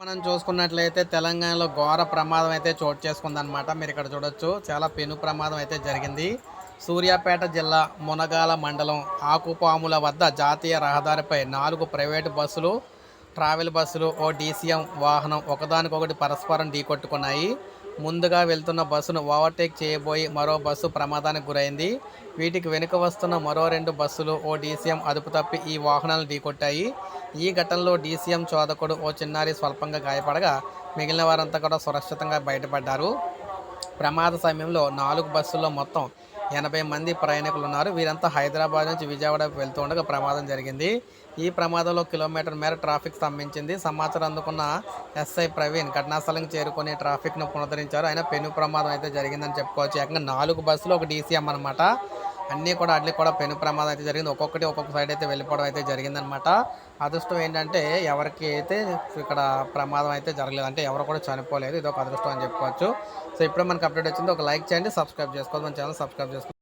మనం చూసుకున్నట్లయితే తెలంగాణలో ఘోర ప్రమాదం అయితే చోటు చేసుకుందనమాట మీరు ఇక్కడ చూడొచ్చు. చాలా పెను ప్రమాదం అయితే జరిగింది. సూర్యాపేట జిల్లా మునగాల మండలం ఆకుపాముల వద్ద జాతీయ రహదారిపై నాలుగు ప్రైవేటు బస్సులు ట్రావెల్ బస్సులు ఓ డీసీఎం వాహనం ఒకదానికొకటి పరస్పరం ఢీకొట్టుకున్నాయి. ముందుగా వెళ్తున్న బస్సును ఓవర్టేక్ చేయబోయి మరో బస్సు ప్రమాదానికి గురైంది. వీటికి వెనుక వస్తున్న మరో రెండు బస్సులు ఓ డీసీఎం అదుపు తప్పి ఈ వాహనాలను ఢీకొట్టాయి. ఈ ఘటనలో డీసీఎం చోదకుడు ఓ చిన్నారి స్వల్పంగా గాయపడగా మిగిలిన వారంతా కూడా సురక్షితంగా బయటపడ్డారు. ప్రమాద సమయంలో నాలుగు బస్సుల్లో మొత్తం ఎనభై మంది ప్రయాణికులు ఉన్నారు వీరంతా హైదరాబాద్ నుంచి విజయవాడకు వెళ్తూ ఉండగా ప్రమాదం జరిగింది. ఈ ప్రమాదంలో కిలోమీటర్ మేర ట్రాఫిక్ స్తంభించింది. సమాచారం అందుకున్న ఎస్ఐ ప్రవీణ్ ఘటనాస్థలం చేరుకొని ట్రాఫిక్ను పునరుద్ధరించారు. ఆయన పెను ప్రమాదం అయితే జరిగిందని చెప్పుకోవచ్చు. ఏకంగా నాలుగు బస్సులు ఒక డీసీఎం అనమాట అన్నీ కూడా అట్లీ కూడా పెను ప్రమాదం అయితే జరిగింది. ఒక్కొక్కటి ఒక్కొక్క సైడ్ అయితే వెళ్ళిపోవడం అయితే జరిగిందనమాట అదృష్టం ఏంటంటే ఎవరికి అయితే ఇక్కడ ప్రమాదం అయితే జరగలేదు అంటే ఎవరు కూడా చనిపోలేదు. ఇది ఒక అదృష్టం అని చెప్పుకోవచ్చు. సో ఇప్పుడు మనకు అప్డేట్ వచ్చింది. ఒక లైక్ చేయండి సబ్స్క్రైబ్ చేసుకోవాలి మన ఛానల్ సబ్స్క్రైబ్ చేసుకోండి.